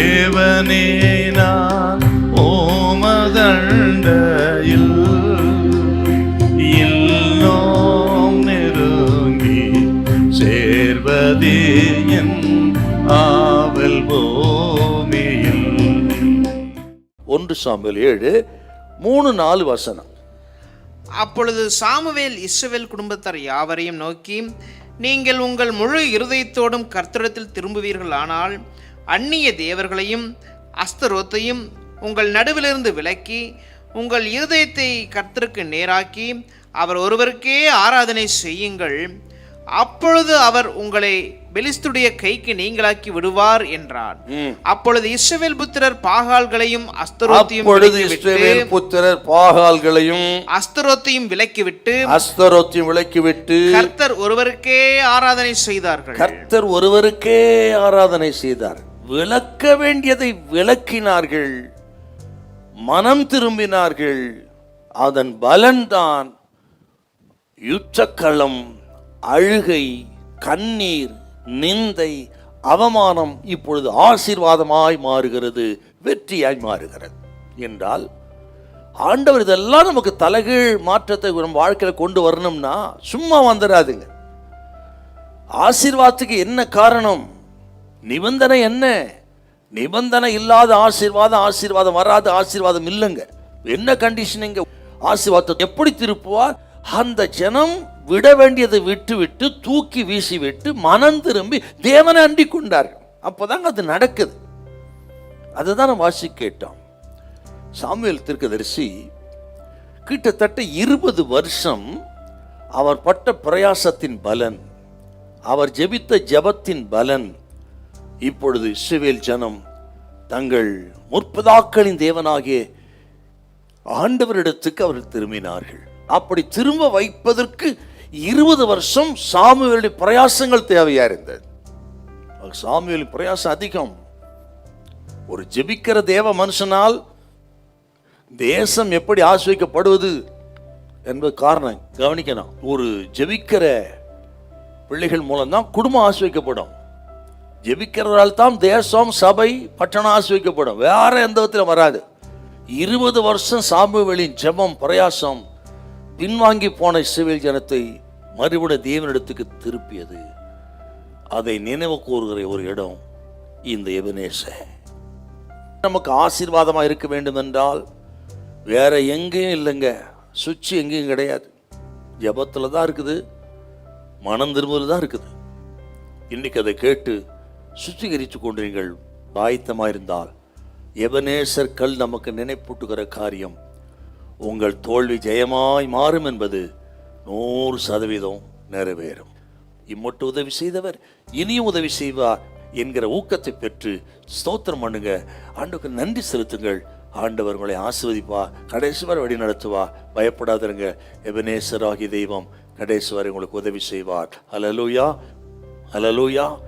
தேவனே நான் ஓமதண்டையில் இல்லோம் நெருங்கி சேர்வதே என் ஆவல் பூமியில். ஒன்று சாம்பல் ஏழு மூணு நாலு வசனம். அப்பொழுது சாமுவேல் இஸ்ரவேல் குடும்பத்தார் யாவரையும் நோக்கி நீங்கள் உங்கள் முழு இருதயத்தோடும் கர்த்தரிடத்தில் திரும்புவீர்களானால் அந்நிய தேவர்களையும் அஸ்தரோத்தையும் உங்கள் நடுவிலிருந்து விலக்கி உங்கள் இருதயத்தை கர்த்தருக்கு நேராக்கி அவர் ஒருவருக்கே ஆராதனை செய்யுங்கள். அப்பொழுது அவர் உங்களை பெலிஸ்துடைய கைக்கு நீங்களாக்கி விடுவார் என்றார். அப்பொழுது இஸ்ரவேல் புத்திரர் பாகால்களையும் அஸ்தரோத்தையும் அப்பொழுது இஸ்ரவேல் புத்திரர் பாகால்களையும் அஸ்தரோத்தையும் விலக்கிவிட்டு அஸ்தரோத்தையும் விலக்கிவிட்டு கர்த்தர் ஒருவருக்கே ஆராதனை செய்தார்கள். கர்த்தர் ஒருவருக்கே ஆராதனை செய்தார். விளக்க வேண்டியதை விளக்கினார்கள். மனம் திரும்பினார்கள். அதன் பலன்தான் யுத்தக்களம் அழுகை கண்ணீர் நிந்தை அவமானம் இப்பொழுது ஆசீர்வாதமாய் மாறுகிறது வெற்றியாய் மாறுகிறது. என்றால் ஆண்டவர் இதெல்லாம் நமக்கு தலைகீழ் மாற்றத்தை நம்ம வாழ்க்கையில் கொண்டு வரணும்னா சும்மா வந்துடாதுங்க ஆசீர்வாதத்துக்கு என்ன காரணம்? நிபந்தனை என்ன? நிபந்தனை இல்லாத ஆசீர்வாதம் ஆசீர்வாதம் வராத ஆசீர்வாதம் இல்லைங்க. என்ன கண்டிஷனிங்க ஆசீர்வாதத்தை எப்படி திருப்புவார்? அந்த ஜனம் விட வேண்டியதை விட்டு விட்டு தூக்கி வீசி விட்டு மனம் திரும்பி தேவனை அண்டி கொண்டார்கள். அப்போதாங்க அது நடக்குது. அதுதான் நம்ம வாசி கேட்டோம் சாமுவேல் திருக்கதரிசி கிட்டத்தட்ட இருபது வருஷம் அவர் பட்ட பிரயாசத்தின் பலன் அவர் ஜெபித்த ஜெபத்தின் பலன் இப்பொழுது இஸ்ரவேல் ஜனம் தங்கள் முற்பதாக்களின் தேவனாகிய ஆண்டவரிடத்துக்கு அவர்கள் திரும்பினார்கள். அப்படி திரும்ப வைப்பதற்கு இருபது வருஷம் சாமுவேலுடைய பிரயாசங்கள் தேவையா இருந்தது. சாமுவேலின் பிரயாசம் அதிகம். ஒரு ஜெபிக்கிற தேவ மனுஷனால் தேசம் எப்படி ஆசிரிக்கப்படுவது என்பது காரணம். கவனிக்கணும். ஒரு ஜெபிக்கிற பிள்ளைகள் மூலம்தான் குடும்பம் ஆசிரிக்கப்படும் ஜெபிக்கிறதால் தான் தேசம் சபை பட்டணம் ஆசிரிக்கப்படும் வேற எந்த விதத்திலும் வராது. இருபது வருஷம் சாமுவேலின் ஜெபம் பிரயாசம் பின்வாங்கி போன இஸ்ரவேல் ஜனத்தை மறுபடி தேவனிடத்துக்கு திருப்பியது. அதை நினைவு கூறுகிற ஒரு இடம் இந்த எபனேச. நமக்கு ஆசீர்வாதமாக இருக்க வேண்டும் என்றால் வேற எங்கேயும் இல்லைங்க. சுவிட்ச் எங்கேயும் கிடையாது. ஜபத்தில் தான் இருக்குது. மனம் திரும்புதல் தான் இருக்குது. இன்றைக்கி அதை கேட்டு சுத்திகரித்து கொண்டு நீங்கள் பாய்த்தமாக இருந்தால் எபனேசர் கல் நமக்கு நினைப்பூட்டுகிற காரியம். உங்கள் தோல்வி ஜெயமாய் மாறும் என்பது நூறு சதவீதம் நிறைவேறும். இம்மட்டு உதவி செய்தவர் இனியும் உதவி செய்வார் என்கிற ஊக்கத்தை பெற்று ஸ்தோத்திரம் பண்ணுங்க. ஆண்டுக்கு நன்றி செலுத்துங்கள். ஆண்டவர் உங்களை ஆசிர்வதிப்பா கடைசி வரை வழி நடத்துவா. பயப்படாதருங்க. எபனேசராகி தெய்வம் கடைசி வரை உங்களுக்கு உதவி செய்வார். Hallelujah hallelujah